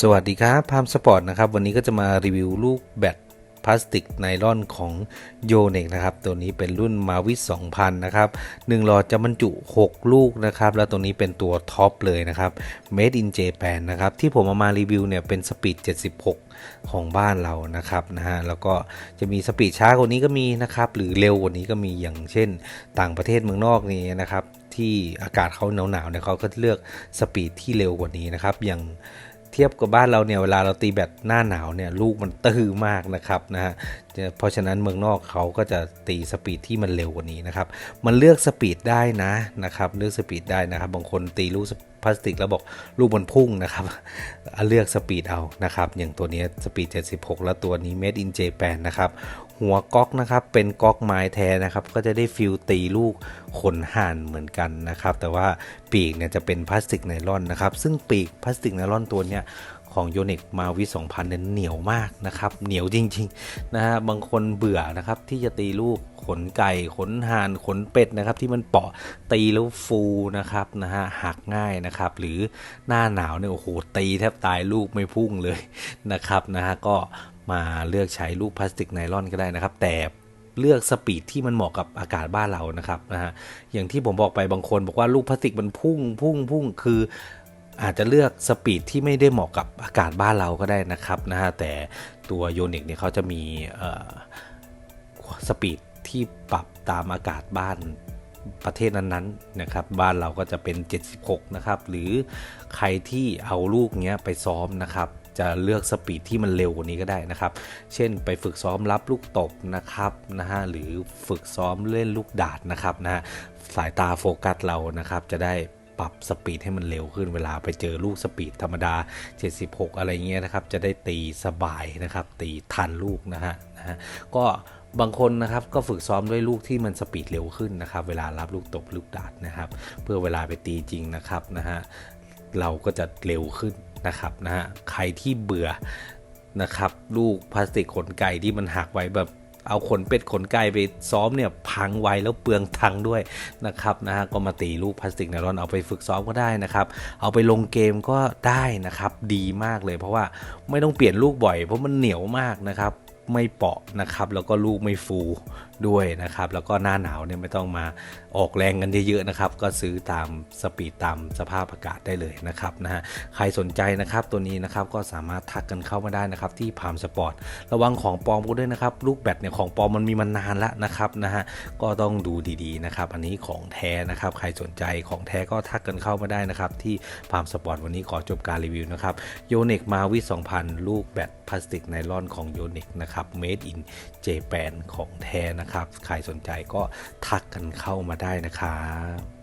สวัสดีครับพามสปอร์ตนะครับ วันนี้ก็จะมารีวิวลูกแบตพลาสติกไนลอนของโยเนกนะครับ ตัวนี้เป็นรุ่นมาวิส2000 นะครับ1หลอดจะบรรจุ 6 ลูกนะครับ แล้วตัวนี้เป็นตัวท็อปเลยนะครับ Made in Japan นะครับ ที่ผมเอามารีวิวเนี่ยเป็นสปีด 76 ของบ้านเรานะครับนะฮะแล้วก็จะมีสปีดช้ากว่านี้ก็มีนะครับ หรือเร็วกว่านี้ก็มีอย่างเช่น ต่างประเทศเมืองนอกนี่นะครับที่อากาศเขาหนาวๆเนี่ยเขาก็เลือกสปีดที่เร็วกว่านี้นะครับ อย่าง เทียบกับบ้านเราเนี่ยเวลาเราตีแบตหน้าหนาวเนี่ยลูกมันตื้อมากนะครับนะฮะจะ เพราะฉะนั้นเมืองนอกเขาก็จะตีสปีดที่มันเร็วกว่านี้นะครับ มันเลือกสปีดได้นะนะครับ เลือกสปีดได้นะครับ บางคนตีลูกพลาสติกแล้วบอกลูกมันพุ่งนะครับเลือกสปีดเอานะครับ อย่างตัวนี้สปีด 76 แล้วตัวนี้ Made in Japan นะครับ หัวก๊อกนะครับ เป็นก๊อกไม้แท้นะครับ ก็จะได้ฟิลตีลูกขนห่านเหมือนกันนะครับ แต่ว่าปีกเนี่ยจะเป็นพลาสติกไนลอนนะครับ ซึ่งปีกพลาสติกไนลอนตัวเนี้ย ของโยนิกมาวิ2000เนี่ยเหนียวมากนะครับ เหนียวจริงๆนะฮะบางคนเบื่อนะครับที่จะตีลูกขนไก่ขนห่านขนเป็ดนะครับ ที่มันเปาะตีแล้วฟูนะครับนะฮะหักง่ายนะครับ หรือหน้าหนาวเนี่ยโอ้โหตีแทบตายลูกไม่พุ่งเลยนะครับนะฮะก็มาเลือกใช้ลูกพลาสติกไนลอนก็ได้นะครับ แต่เลือกสปีดที่มันเหมาะกับอากาศบ้านเรานะครับนะฮะอย่างที่ผมบอกไปบางคนบอกว่าลูกพลาสติกมันพุ่งพุ่งพุ่งคือ อาจจะเลือกสปีดที่ไม่ได้เหมาะกับอากาศบ้านเราก็ได้นะครับนะฮะแต่ตัวโยนิกเนี่ยเขาจะมีสปีดที่ปรับตามอากาศบ้านประเทศนั้นๆนะครับบ้านเราก็จะเป็น 76 นะครับ หรือใครที่เอาลูกเนี้ยไปซ้อมนะครับ จะเลือกสปีดที่มันเร็วกว่านี้ก็ได้นะครับ เช่นไปฝึกซ้อมรับลูกตบนะครับนะฮะหรือฝึกซ้อมเล่นลูกดาดนะครับนะฮะสายตาโฟกัสเรานะครับจะได้ ปรับสปีดให้มันเร็วขึ้นเวลาไปเจอลูกสปีดธรรมดา 76 อะไรเงี้ยนะครับ จะได้ตีสบายนะครับ ตีทันลูกนะฮะนะฮะก็บางคนนะครับก็ฝึกซ้อมด้วยลูกที่มันสปีดเร็วขึ้นนะครับ เวลารับลูกตบลูกดาดนะครับ เพื่อเวลาไปตีจริงนะครับนะฮะเราก็จะเร็วขึ้นนะครับนะฮะใครที่เบื่อนะครับ ลูกพลาสติกขนไก่ที่มันหักไว้แบบ เอาขนเป็ดขนไก่ไปซ้อมเนี่ยพังไวแล้วเปลืองทังด้วยนะครับนะฮะก็มาตีลูกพลาสติกไนลอนเอาไปฝึกซ้อมก็ได้นะครับเอาไปลงเกมก็ได้นะครับดีมากเลย เพราะว่าไม่ต้องเปลี่ยนลูกบ่อย เพราะมันเหนียวมากนะครับ ไม่เปาะนะครับ แล้วก็ลูกไม่ฟูด้วยนะครับ แล้วก็หน้าหนาวเนี่ยไม่ต้องมาออกแรงกันเยอะๆนะครับ ก็ซื้อตามสปีดตามสภาพอากาศได้เลยนะครับนะฮะใครสนใจนะครับตัวนี้นะครับก็สามารถทักกันเข้ามาได้นะครับ ที่พามสปอร์ตระวังของปลอมก็ด้วยนะครับ ลูกแบตเนี่ยของปลอมมันมีมานานแล้วนะครับนะฮะก็ต้องดูดีๆนะครับ อันนี้ของแท้นะครับ ใครสนใจของแท้ก็ทักกันเข้ามาได้นะครับ ที่พามสปอร์ตวันนี้ขอจบการรีวิวนะครับโยเนกมาวิ2000 ลูกแบตพลาสติกไนลอนของโยเนกนะครับ made in Japan ของแท้นะครับ ใครสนใจก็ทักกันเข้ามาได้นะครับ